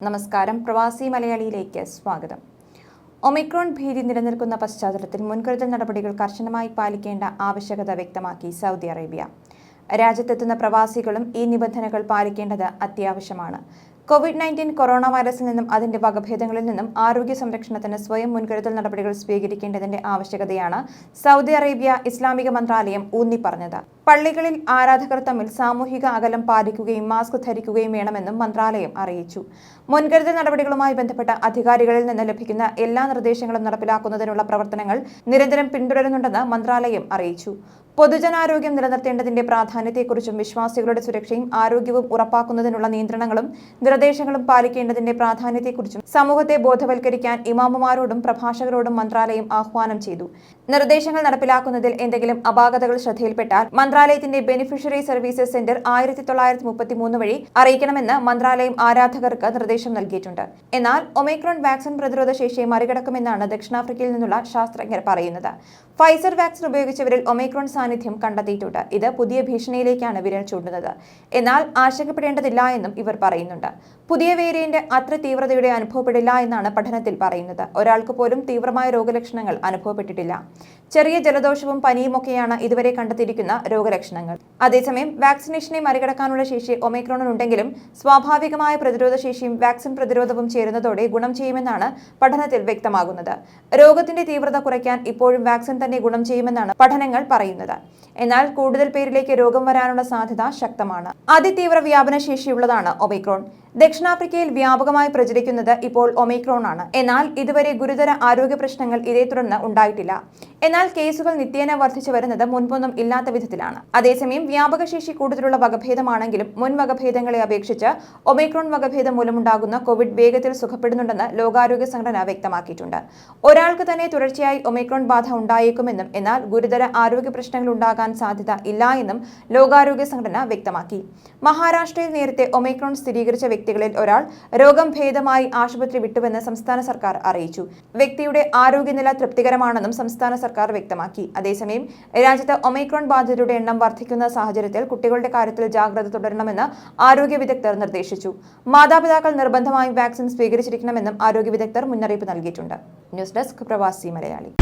നമസ്കാരം. പ്രവാസി മലയാളിയിലേക്ക് സ്വാഗതം. ഒമിക്രോൺ ഭീതി നിലനിൽക്കുന്ന പശ്ചാത്തലത്തിൽ മുൻകരുതൽ നടപടികൾ കർശനമായി പാലിക്കേണ്ട ആവശ്യകത വ്യക്തമാക്കി സൗദി അറേബ്യ. രാജ്യത്തെത്തുന്ന പ്രവാസികളും ഈ നിബന്ധനകൾ പാലിക്കേണ്ടത് അത്യാവശ്യമാണ്. കോവിഡ് നയന്റീൻ കൊറോണ വൈറസിൽ നിന്നും അതിന്റെ വകഭേദങ്ങളിൽ നിന്നും ആരോഗ്യ സംരക്ഷണത്തിന് സ്വയം മുൻകരുതൽ നടപടികൾ സ്വീകരിക്കേണ്ടതിന്റെ ആവശ്യകതയാണ് സൗദി അറേബ്യ ഇസ്ലാമിക മന്ത്രാലയം ഊന്നി പറഞ്ഞത് പള്ളികളിൽ ആരാധകർ തമ്മിൽ സാമൂഹിക അകലം പാലിക്കുകയും മാസ്ക് ധരിക്കുകയും വേണമെന്നും മന്ത്രാലയം അറിയിച്ചു. മുൻകരുതൽ നടപടികളുമായി ബന്ധപ്പെട്ട അധികാരികളിൽ നിന്ന് ലഭിക്കുന്ന എല്ലാ നിർദ്ദേശങ്ങളും നടപ്പിലാക്കുന്നതിനുള്ള പ്രവർത്തനങ്ങൾ നിരന്തരം പിന്തുടരുന്നുണ്ടെന്ന് മന്ത്രാലയം അറിയിച്ചു. പൊതുജനാരോഗ്യം നിലനിർത്തേണ്ടതിന്റെ പ്രാധാന്യത്തെക്കുറിച്ചും വിശ്വാസികളുടെ സുരക്ഷയും ആരോഗ്യവും ഉറപ്പാക്കുന്നതിനുള്ള നിയന്ത്രണങ്ങളും നിർദ്ദേശങ്ങളും പാലിക്കേണ്ടതിന്റെ പ്രാധാന്യത്തെക്കുറിച്ചും സമൂഹത്തെ ബോധവൽക്കരിക്കാൻ ഇമാമുമാരോടും പ്രഭാഷകരോടും മന്ത്രാലയം ആഹ്വാനം ചെയ്തു. നിർദ്ദേശങ്ങൾ നടപ്പിലാക്കുന്നതിൽ എന്തെങ്കിലും അപാകതകൾ ശ്രദ്ധയിൽപ്പെട്ടാൽ മന്ത്രാലയത്തിന്റെ ബെനിഫിഷ്യറി സർവീസസ് സെന്റർ ആയിരത്തി തൊള്ളായിരത്തി മുപ്പത്തിമൂന്ന് വഴി അറിയിക്കണമെന്ന് മന്ത്രാലയം ആരാധകർക്ക് നിർദ്ദേശം നൽകിയിട്ടുണ്ട്. എന്നാൽ ഒമൈക്രോൺ വാക്സിൻ പ്രതിരോധ ശേഷിയെ മറികടക്കുമെന്നാണ് ദക്ഷിണാഫ്രിക്കയിൽ നിന്നുള്ള ശാസ്ത്രജ്ഞർ പറയുന്നത്. ഫൈസർ വാക്സിൻ ഉപയോഗിച്ചവരിൽ ഒമൈക്രോൺ സാന്നിധ്യം കണ്ടെത്തിയിട്ടുണ്ട്. ഇത് പുതിയ ഭീഷണിയിലേക്കാണ് വിരൽ ചൂണ്ടുന്നത്. എന്നാൽ ആശങ്കപ്പെടേണ്ടതില്ല എന്നും ഇവർ പറയുന്നുണ്ട്. പുതിയ വേരിയന്റ് അത്ര തീവ്രതയുടെ അനുഭവപ്പെടില്ല എന്നാണ് പഠനത്തിൽ പറയുന്നത്. ഒരാൾക്ക് പോലും തീവ്രമായ രോഗലക്ഷണങ്ങൾ അനുഭവപ്പെട്ടിട്ടില്ല. ചെറിയ ജലദോഷവും പനിയുമൊക്കെയാണ് ഇതുവരെ കണ്ടെത്തിയിരിക്കുന്ന രോഗലക്ഷണങ്ങൾ. അതേസമയം വാക്സിനേഷനെ മറികടക്കാനുള്ള ശേഷി ഒമൈക്രോണിനുണ്ടെങ്കിലും സ്വാഭാവികമായ പ്രതിരോധ ശേഷിയും വാക്സിൻ പ്രതിരോധവും ചേരുന്നതോടെ ഗുണം ചെയ്യുമെന്നാണ് പഠനത്തിൽ വ്യക്തമാകുന്നത്. രോഗത്തിന്റെ തീവ്രത കുറയ്ക്കാൻ ഇപ്പോഴും വാക്സിൻ തന്നെ ഗുണം ചെയ്യുമെന്നാണ് പഠനങ്ങൾ പറയുന്നത്. എന്നാൽ കൂടുതൽ പേരിലേക്ക് രോഗം വരാനുള്ള സാധ്യത ശക്തമാണ്. അതിതീവ്ര വ്യാപന ശേഷിയുള്ളതാണ് ഒമൈക്രോൺ. ദക്ഷിണാഫ്രിക്കയിൽ വ്യാപകമായി പ്രചരിക്കുന്നത് ഇപ്പോൾ ഒമിക്രോൺ ആണ് എന്നാൽ ഇതുവരെ ഗുരുതര ആരോഗ്യ പ്രശ്നങ്ങൾ ഇതേ തുടർന്ന് ഉണ്ടായിട്ടില്ല. എന്നാൽ കേസുകൾ നിത്യേന വർദ്ധിച്ചു വരുന്നത് മുൻപൊന്നും ഇല്ലാത്ത വിധത്തിലാണ്. അതേസമയം വ്യാപകശേഷി കൂടുതലുള്ള വകഭേദമാണെങ്കിലും മുൻ വകഭേദങ്ങളെ അപേക്ഷിച്ച് ഒമിക്രോൺ വകഭേദം മൂലമുണ്ടാകുന്ന കോവിഡ് വേഗത്തിൽ സുഖപ്പെടുന്നുണ്ടെന്ന് ലോകാരോഗ്യ സംഘടന വ്യക്തമാക്കിയിട്ടുണ്ട്. ഒരാൾക്ക് തന്നെ തുടർച്ചയായി ഒമിക്രോൺ ബാധ ഉണ്ടായേക്കുമെന്നും എന്നാൽ ഗുരുതര ആരോഗ്യ പ്രശ്നങ്ങൾ ഉണ്ടാകാൻ സാധ്യത ഇല്ല എന്നും ലോകാരോഗ്യ സംഘടന വ്യക്തമാക്കി. മഹാരാഷ്ട്രയിൽ നേരത്തെ ഒമിക്രോൺ സ്ഥിരീകരിച്ച വ്യക്തികളിൽ ഒരാൾ രോഗം ഭേദമായി ആശുപത്രി വിട്ടുവെന്ന് സംസ്ഥാന സർക്കാർ അറിയിച്ചു. വ്യക്തിയുടെ ആരോഗ്യനില തൃപ്തികരമാണെന്നും സംസ്ഥാന സർക്കാർ വ്യക്തമാക്കി. അതേസമയം രാജ്യത്ത് ഒമൈക്രോൺ ബാധിതരുടെ എണ്ണം വർദ്ധിക്കുന്ന സാഹചര്യത്തിൽ കുട്ടികളുടെ കാര്യത്തിൽ ജാഗ്രത തുടരണമെന്ന് ആരോഗ്യ വിദഗ്ധർ നിർദ്ദേശിച്ചു. മാതാപിതാക്കൾ നിർബന്ധമായും വാക്സിൻ സ്വീകരിച്ചിരിക്കണമെന്നും ആരോഗ്യ വിദഗ്ധർ മുന്നറിയിപ്പ് നൽകിയിട്ടുണ്ട്. ന്യൂസ് ഡെസ്ക് പ്രവാസി മലയാളി.